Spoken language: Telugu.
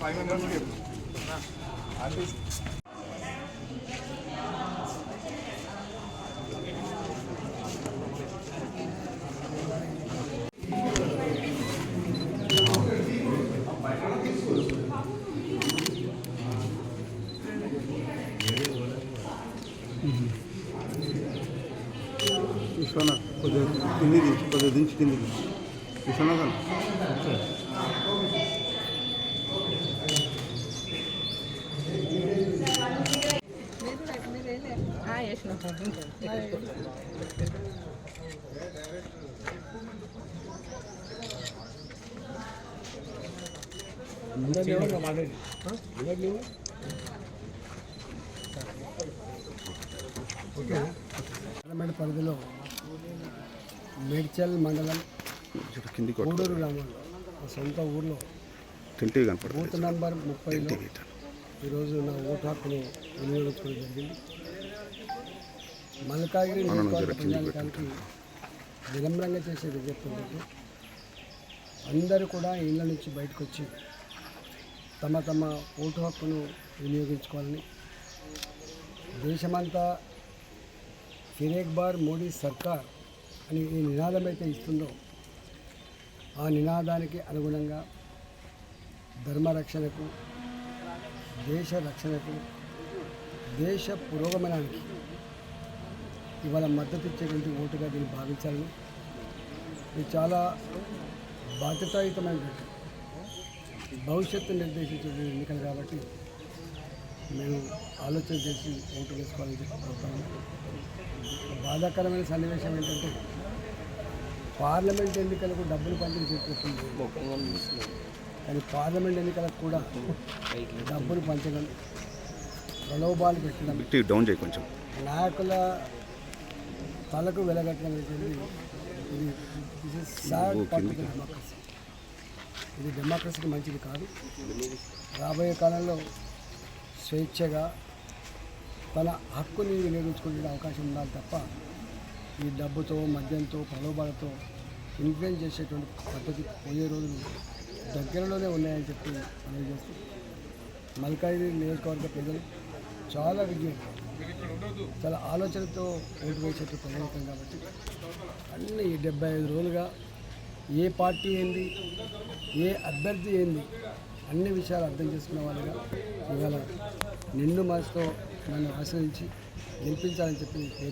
ఫైవ్ మెంబర్స్ అంటే విశ్వనాథ్ కొద్దిగా కింది దించి కొద్దిగా దించి కింది దించి విశ్వనాథ్ అన్న పార్లమెంట్ పరిధిలో మేడ్చల్ మండలం గూడూరు గ్రామంలో మా సొంత ఊర్లో బూత్ నంబర్ ముప్పైలో ఇట్లా. ఈరోజు నా ఓటు హక్కును వినియోగించుకోవడం జరిగింది. మల్కాగిరి అవును, నియోజకవర్గ జర కిందికి ప్రజానికానికి వినమ్రంగా చేసే విజ్ఞప్తి అందరూ కూడా ఇళ్ళ నుంచి బయటకు వచ్చి తమ తమ ఓటు హక్కును వినియోగించుకోవాలని దేశమంతా ఫిరేక్ బార్ మోడీ సర్కార్ అని ఈ నినాదం అయితే ఇస్తుందో ఆ నినాదానికి అనుగుణంగా ధర్మ రక్షణకు దేశ రక్షణకు దేశ పురోగమనానికి ఇవాళ మద్దతు ఇచ్చేటువంటి ఓటుగా దీన్ని భావించాలని ఇది చాలా బాధ్యతాయుతమైనటువంటి భవిష్యత్తు నిర్దేశించే ఎన్నికలు కాబట్టి మేము ఆలోచన చేసి ఓటు వేసుకోవాలని చెప్పి కోరుతాము బాధాకరమైన సన్నివేశం ఏంటంటే పార్లమెంట్ ఎన్నికలకు డబ్బులు పంపిణీ చేస్తుంది కానీ పార్లమెంట్ ఎన్నికలకు కూడా డబ్బులు పంచడం ప్రలోభాలు పెట్టడం డౌన్ చేయి కొంచెం. నాయకుల తలకు వెలగట్టడం అనేది ఇది the democracy. ఇది డెమోక్రసీకి మంచిది కాదు. రాబోయే కాలంలో స్వేచ్ఛగా తన హక్కుని వినియోగించుకునే అవకాశం ఉండాలి తప్ప ఈ డబ్బుతో మద్యంతో ప్రలోభాలతో ఇన్ఫ్లుయెన్స్ చేసేటువంటి పద్ధతి పోయే రోజులు దగ్గరలోనే ఉన్నాయని చెప్పి మనం చేస్తూ మల్కాయి నియోజకవర్గ ప్రజలు చాలా విజ్ఞం చాలా ఆలోచనతో ఓటు వేసేట్టు ప్రణాళికం కాబట్టి అన్ని డెబ్బై ఐదు రోజులుగా ఏ పార్టీ ఏంది ఏ అభ్యర్థి ఏంది అన్ని విషయాలు అర్థం చేసుకున్న వాళ్ళుగా ఇవాళ నిండు మనసుతో నన్ను ఆశ్రయించి గెలిపించాలని చెప్పి పేరు